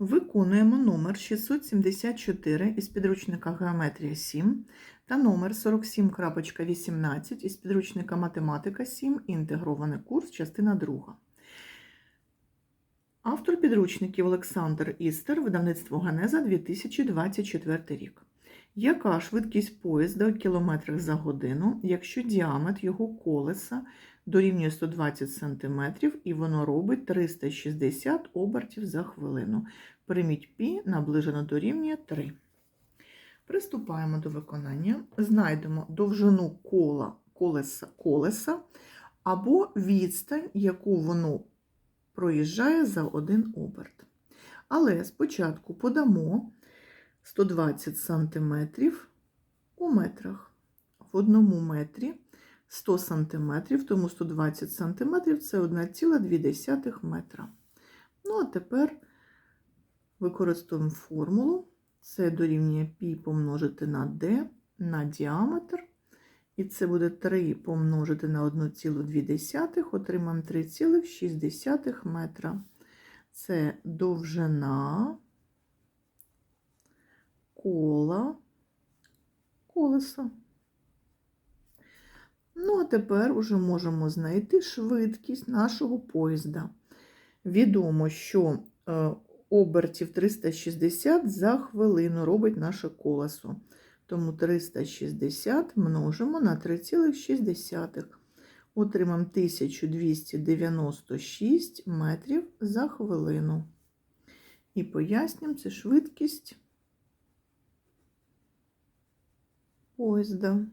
Виконуємо номер 674 із підручника Геометрія 7 та номер 47.18 із підручника Математика 7. Інтегрований курс, частина 2. Автор підручників Олександр Істер, видавництво Генеза 2024 рік. Яка швидкість поїзда у кілометрах за годину, якщо діаметр його колеса дорівнює 120 см і воно робить 360 обертів за хвилину? Прийміть пі наближено дорівнює 3. Приступаємо до виконання. Знайдемо довжину кола колеса, колеса або відстань, яку воно проїжджає за один оберт. Але спочатку подамо 120 см у метрах. В одному метрі 100 см, тому 120 см це 1,2 метра. Ну, а тепер використовуємо формулу. Це дорівнює π помножити на d на діаметр. І це буде 3 помножити на 1,2, отримаємо 3,6 метра. Це довжина кола колеса. Ну, а тепер уже можемо знайти швидкість нашого поїзда. Відомо, що е, обертів 360 за хвилину робить наше колесо. Тому 360 множимо на 3,6. Отримаємо 1296 метрів за хвилину. І пояснюємо це швидкість поїзда.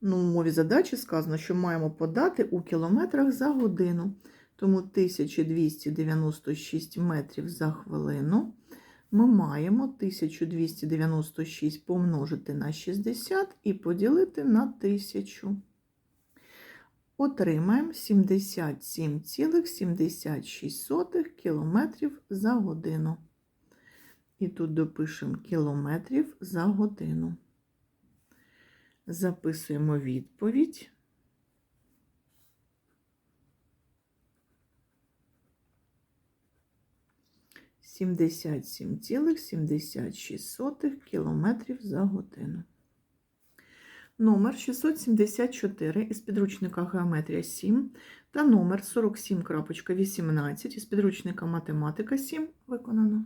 Ну, в мові задачі сказано, що маємо подати у кілометрах за годину. Тому 1296 метрів за хвилину ми маємо 1296 помножити на 60 і поділити на 1000. Отримаємо 77,76 кілометрів за годину. І тут допишемо кілометрів за годину. Записуємо відповідь. Сімдесят сім цілих сімдесят шість сотих кілометрів за годину. Номер 674 із підручника Геометрія 7 та номер 47.18 із підручника Математика 7 виконано.